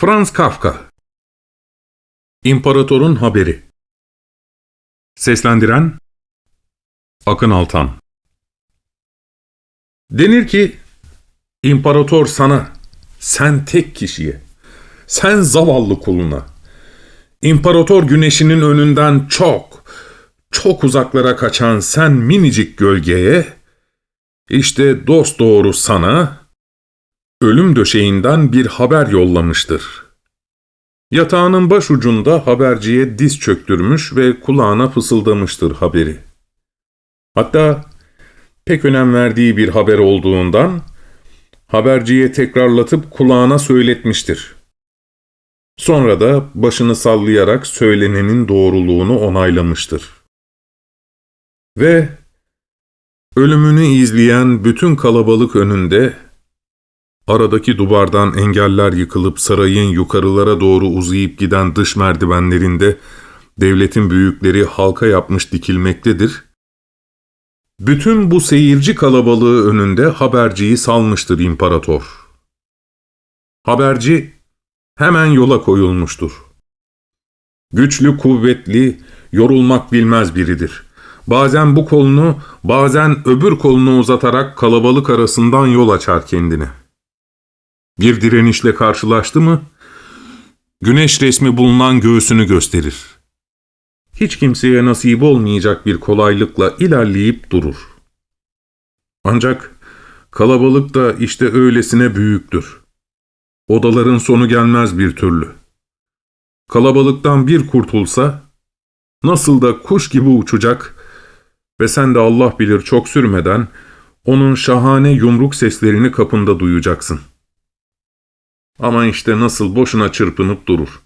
Franz Kafka. İmparatorun Haberi. Seslendiren Akın Altan. Denir ki, İmparator sana, sen tek kişiye, sen zavallı kuluna, İmparator güneşinin önünden çok, çok uzaklara kaçan sen minicik gölgeye, işte dost doğru sana, ölüm döşeğinden bir haber yollamıştır. Yatağının baş ucunda haberciye diz çöktürmüş ve kulağına fısıldamıştır haberi. Hatta pek önem verdiği bir haber olduğundan haberciye tekrarlatıp kulağına söyletmiştir. Sonra da başını sallayarak söylenenin doğruluğunu onaylamıştır. Ve ölümünü izleyen bütün kalabalık önünde aradaki duvardan engeller yıkılıp sarayın yukarılara doğru uzayıp giden dış merdivenlerinde devletin büyükleri halka yapmış dikilmektedir. Bütün bu seyirci kalabalığı önünde haberciyi salmıştır imparator. Haberci hemen yola koyulmuştur. Güçlü, kuvvetli, yorulmak bilmez biridir. Bazen bu kolunu, bazen öbür kolunu uzatarak kalabalık arasından yol açar kendine. Bir direnişle karşılaştı mı, güneş resmi bulunan göğsünü gösterir. Hiç kimseye nasip olmayacak bir kolaylıkla ilerleyip durur. Ancak kalabalık da işte öylesine büyüktür. Odaların sonu gelmez bir türlü. Kalabalıktan bir kurtulsa, nasıl da kuş gibi uçacak ve sen de Allah bilir çok sürmeden onun şahane yumruk seslerini kapında duyacaksın. Ama işte nasıl boşuna çırpınıp durur.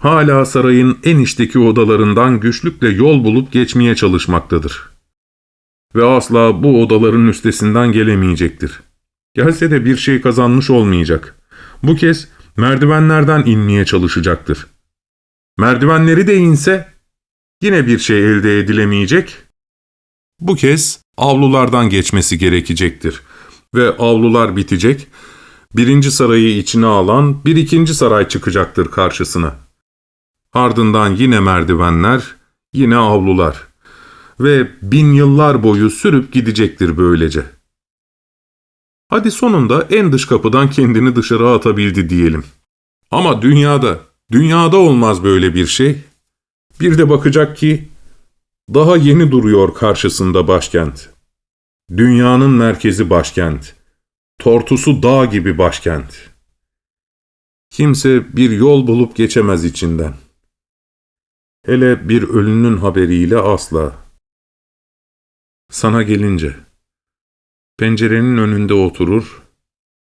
Hala sarayın en içteki odalarından güçlükle yol bulup geçmeye çalışmaktadır. Ve asla bu odaların üstesinden gelemeyecektir. Gelse de bir şey kazanmış olmayacak. Bu kez merdivenlerden inmeye çalışacaktır. Merdivenleri de inse yine bir şey elde edilemeyecek. Bu kez avlulardan geçmesi gerekecektir. Ve avlular bitecek, birinci sarayı içine alan bir ikinci saray çıkacaktır karşısına. Ardından yine merdivenler, yine avlular ve bin yıllar boyu sürüp gidecektir böylece. Hadi sonunda en dış kapıdan kendini dışarı atabildi diyelim. Ama dünyada, dünyada olmaz böyle bir şey. Bir de bakacak ki daha yeni duruyor karşısında başkent. Dünyanın merkezi başkent. Tortusu dağ gibi başkent. Kimse bir yol bulup geçemez içinden. Hele bir ölünün haberiyle asla. Sana gelince, pencerenin önünde oturur,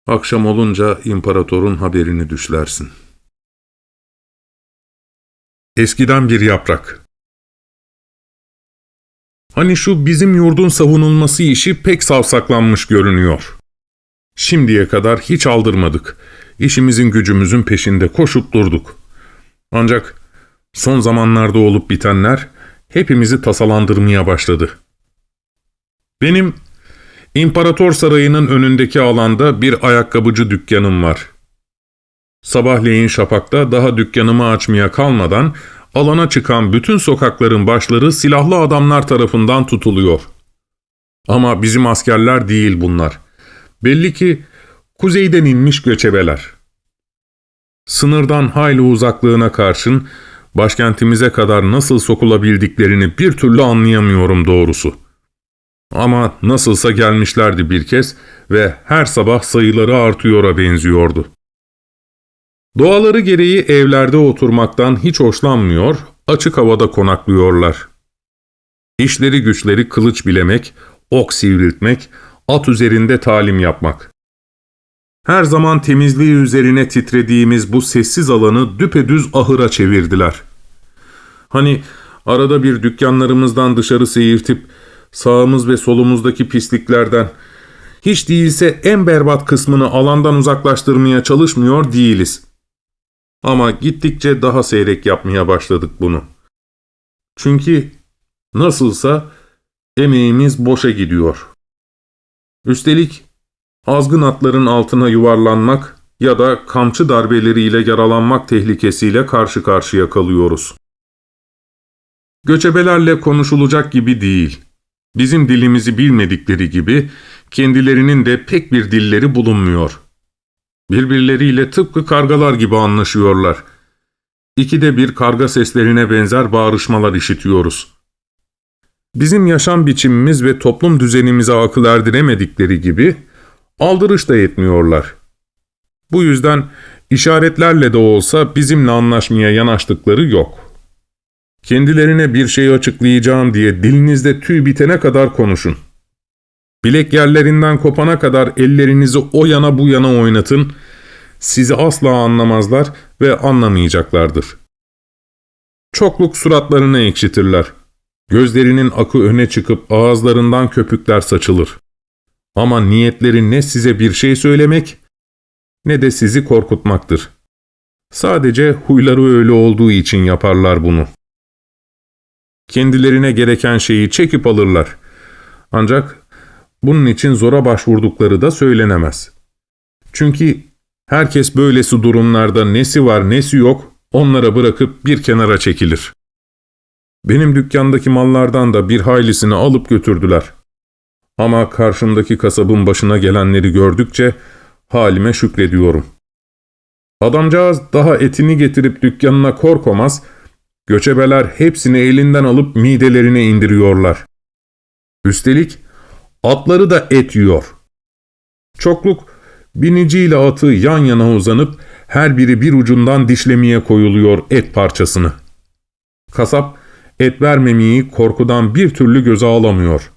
akşam olunca imparatorun haberini düşlersin. Eskiden bir yaprak. Hani şu bizim yurdun savunulması işi pek savsaklanmış görünüyor. Şimdiye kadar hiç aldırmadık. İşimizin gücümüzün peşinde koşup durduk. Ancak son zamanlarda olup bitenler hepimizi tasalandırmaya başladı. Benim İmparator Sarayı'nın önündeki alanda bir ayakkabıcı dükkanım var. Sabahleyin şapakta daha dükkanımı açmaya kalmadan alana çıkan bütün sokakların başları silahlı adamlar tarafından tutuluyor. Ama bizim askerler değil bunlar. Belli ki kuzeyden inmiş göçebeler. Sınırdan hayli uzaklığına karşın başkentimize kadar nasıl sokulabildiklerini bir türlü anlayamıyorum doğrusu. Ama nasılsa gelmişlerdi bir kez ve her sabah sayıları artıyora benziyordu. Doğaları gereği evlerde oturmaktan hiç hoşlanmıyor, açık havada konaklıyorlar. İşleri güçleri kılıç bilemek, ok sivriltmek, at üzerinde talim yapmak. Her zaman temizliği üzerine titrediğimiz bu sessiz alanı düpedüz ahıra çevirdiler. Hani arada bir dükkanlarımızdan dışarı seyirtip sağımız ve solumuzdaki pisliklerden hiç değilse en berbat kısmını alandan uzaklaştırmaya çalışmıyor değiliz. Ama gittikçe daha seyrek yapmaya başladık bunu. Çünkü nasılsa emeğimiz boşa gidiyor. Üstelik azgın atların altına yuvarlanmak ya da kamçı darbeleriyle yaralanmak tehlikesiyle karşı karşıya kalıyoruz. Göçebelerle konuşulacak gibi değil. Bizim dilimizi bilmedikleri gibi kendilerinin de pek bir dilleri bulunmuyor. Birbirleriyle tıpkı kargalar gibi anlaşıyorlar. İkide bir karga seslerine benzer bağrışmalar işitiyoruz. Bizim yaşam biçimimiz ve toplum düzenimize akıl erdiremedikleri gibi aldırış da etmiyorlar. Bu yüzden işaretlerle de olsa bizimle anlaşmaya yanaştıkları yok. Kendilerine bir şey açıklayacağım diye dilinizde tüy bitene kadar konuşun. Bilek yerlerinden kopana kadar ellerinizi o yana bu yana oynatın, sizi asla anlamazlar ve anlamayacaklardır. Çokluk suratlarını ekşitirler. Gözlerinin akı öne çıkıp ağızlarından köpükler saçılır. Ama niyetleri ne size bir şey söylemek ne de sizi korkutmaktır. Sadece huyları öyle olduğu için yaparlar bunu. Kendilerine gereken şeyi çekip alırlar. Ancak bunun için zora başvurdukları da söylenemez. Çünkü herkes böylesi durumlarda nesi var nesi yok onlara bırakıp bir kenara çekilir. Benim dükkandaki mallardan da bir haylisini alıp götürdüler. Ama karşımdaki kasabın başına gelenleri gördükçe halime şükrediyorum. Adamcağız daha etini getirip dükkanına korkomaz, göçebeler hepsini elinden alıp midelerine indiriyorlar. Üstelik atları da et yiyor. Çokluk biniciyle atı yan yana uzanıp her biri bir ucundan dişlemeye koyuluyor et parçasını. Kasap et vermemeyi korkudan bir türlü göze alamıyor.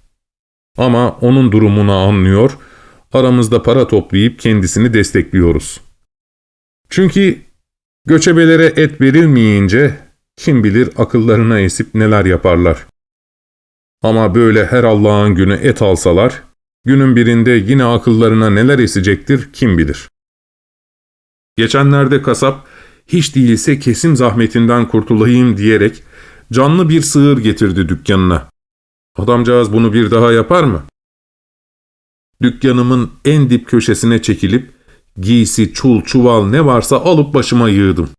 Ama onun durumunu anlıyor, aramızda para toplayıp kendisini destekliyoruz. Çünkü göçebelere et verilmeyince kim bilir akıllarına esip neler yaparlar. Ama böyle her Allah'ın günü et alsalar, günün birinde yine akıllarına neler esecektir kim bilir. Geçenlerde kasap, hiç değilse kesim zahmetinden kurtulayım diyerek canlı bir sığır getirdi dükkanına. Adamcağız bunu bir daha yapar mı? Dükkanımın en dip köşesine çekilip giysi, çul, çuval ne varsa alıp başıma yığdım.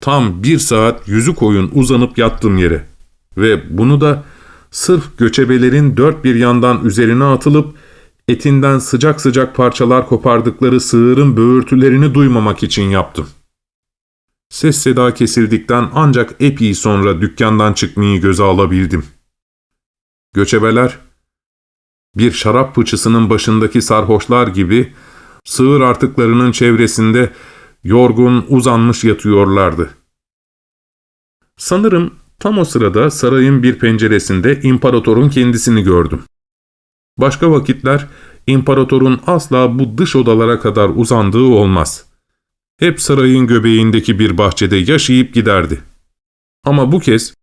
Tam bir saat yüzü koyun uzanıp yattım yere. Ve bunu da sırf göçebelerin dört bir yandan üzerine atılıp etinden sıcak sıcak parçalar kopardıkları sığırın böğürtülerini duymamak için yaptım. Ses seda kesildikten ancak epey sonra dükkandan çıkmayı göze alabildim. Göçebeler, bir şarap fıçısının başındaki sarhoşlar gibi sığır artıklarının çevresinde yorgun uzanmış yatıyorlardı. Sanırım tam o sırada sarayın bir penceresinde imparatorun kendisini gördüm. Başka vakitler imparatorun asla bu dış odalara kadar uzandığı olmaz. Hep sarayın göbeğindeki bir bahçede yaşayıp giderdi. Ama bu kez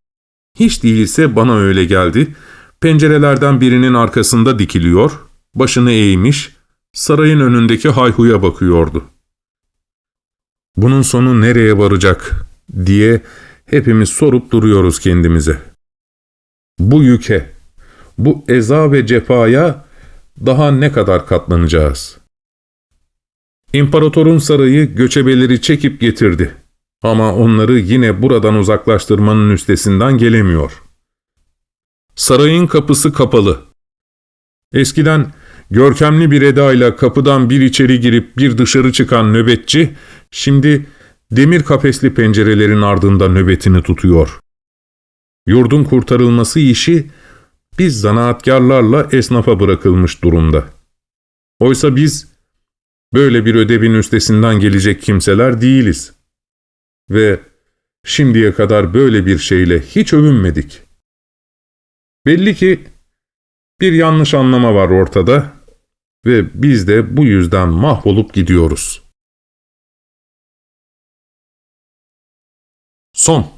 hiç değilse bana öyle geldi, pencerelerden birinin arkasında dikiliyor, başını eğmiş, sarayın önündeki hayhuya bakıyordu. Bunun sonu nereye varacak diye hepimiz sorup duruyoruz kendimize. Bu yüke, bu eza ve cefaya daha ne kadar katlanacağız? İmparatorun sarayı göçebeleri çekip getirdi. Ama onları yine buradan uzaklaştırmanın üstesinden gelemiyor. Sarayın kapısı kapalı. Eskiden görkemli bir edayla kapıdan bir içeri girip bir dışarı çıkan nöbetçi, şimdi demir kafesli pencerelerin ardında nöbetini tutuyor. Yurdun kurtarılması işi biz zanaatkarlarla esnafa bırakılmış durumda. Oysa biz böyle bir ödevin üstesinden gelecek kimseler değiliz. Ve şimdiye kadar böyle bir şeyle hiç övünmedik. Belli ki bir yanlış anlama var ortada ve biz de bu yüzden mahvolup gidiyoruz. Son